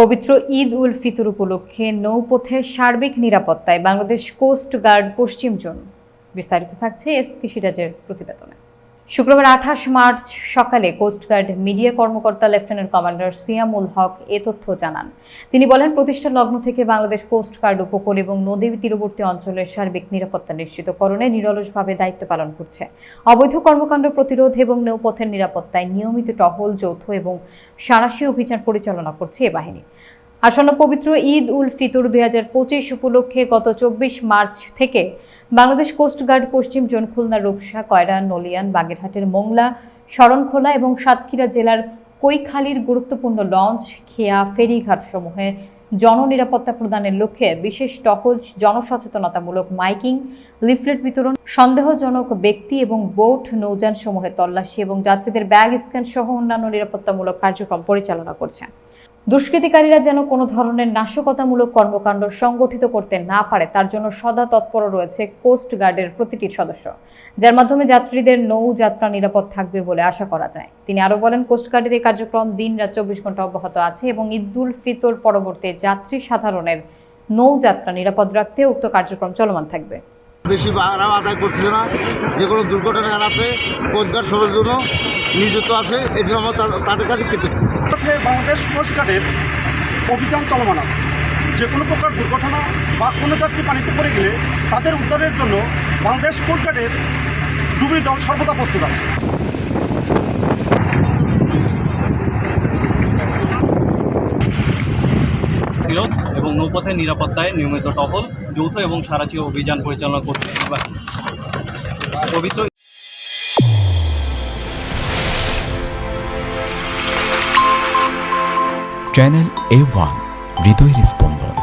পবিত্র ঈদ উল ফিতর উপলক্ষে নৌপথের সার্বিক নিরাপত্তায় বাংলাদেশ কোস্ট গার্ড পশ্চিম জোন। বিস্তারিত থাকছে এস কৃষিরাজের প্রতিবেদনে। শুক্রবার আঠাশ মার্চ সকালে কোস্টগার্ড মিডিয়া কর্মকর্তা লেফটেন্যান্ট কমান্ডার সিয়ামুল হক এ তথ্য জানান। তিনি বলেন প্রতিষ্ঠা লগ্ন থেকে বাংলাদেশ কোস্টগার্ড উপকূল এবং নদী তীরবর্তী অঞ্চলের সার্বিক নিরাপত্তা নিশ্চিতকরণে নিরলসভাবে দায়িত্ব পালন করছে। অবৈধ কর্মকাণ্ড প্রতিরোধ এবং নৌপথের নিরাপত্তায় নিয়মিত টহল, যৌথ এবং সাঁড়াশি অভিযান পরিচালনা করছে এ বাহিনী। আসন্ন পবিত্র ঈদ উল ফিতর দুই হাজার পঁচিশ উপলক্ষে গত চব্বিশ মার্চ থেকে বাংলাদেশ কোস্টগার্ড পশ্চিম জোন খুলনা রূপসা, কয়রা, নলিয়ান, বাগেরহাটের মোংলা, শরণখোলা এবং সাতক্ষীরা জেলার কৈখালীর গুরুত্বপূর্ণ লঞ্চ, খেয়া, ফেরিঘাট সমূহে জননিরাপত্তা প্রদানের লক্ষ্যে বিশেষ টহল, জনসচেতনতামূলক মাইকিং, লিফলেট বিতরণ, সন্দেহজনক ব্যক্তি এবং বোট নৌযান সমূহে তল্লাশি এবং যাত্রীদের ব্যাগ স্ক্যান সহ অন্যান্য নিরাপত্তামূলক কার্যক্রম পরিচালনা করছে। দুষ্কৃতিকারীরা যেন কোনো ধরনের নাশকতামূলক কর্মকাণ্ড সংগঠিত করতে না পারে, তার জন্য সদা তৎপর রয়েছে কোস্ট গার্ডের প্রতিটি সদস্য, যার মাধ্যমে যাত্রীদের নৌ যাত্রা নিরাপদ থাকবে বলে আশা করা যায়। তিনি আরও বলেন, কোস্ট গার্ডের এই কার্যক্রম দিন রাত চব্বিশ ঘণ্টা অব্যাহত আছে এবং ঈদুল ফিতর পরবর্তী যাত্রী সাধারণের নৌযাত্রা নিরাপদ রাখতে উক্ত কার্যক্রম চলমান থাকবে। বেশি ভাড়া আদায় করছে না। যে কোনো দুর্ঘটনা এড়াতে কোচগার্ড সবার জন্য নিযুক্ত আছে। এই জন্য আমরা তাদের কাছে কৃতজ্ঞ। বাংলাদেশ কোস্টগার্ডের অভিযান চলমান আছে। যে কোনো প্রকার দুর্ঘটনা বা কোনো যাত্রী পানিতে পড়ে গেলে তাদের উদ্ধারের জন্য বাংলাদেশ কোস্টগার্ডের ডুবুরি দল সর্বদা প্রস্তুত আছে। এবং নৌপথের নিরাপত্তায় নিয়মিত টহল, যৌথ এবং সারাচি অভিযান পরিচালনা করছে চ্যানেল এ ওয়ান হৃদয়ের স্পন্দন।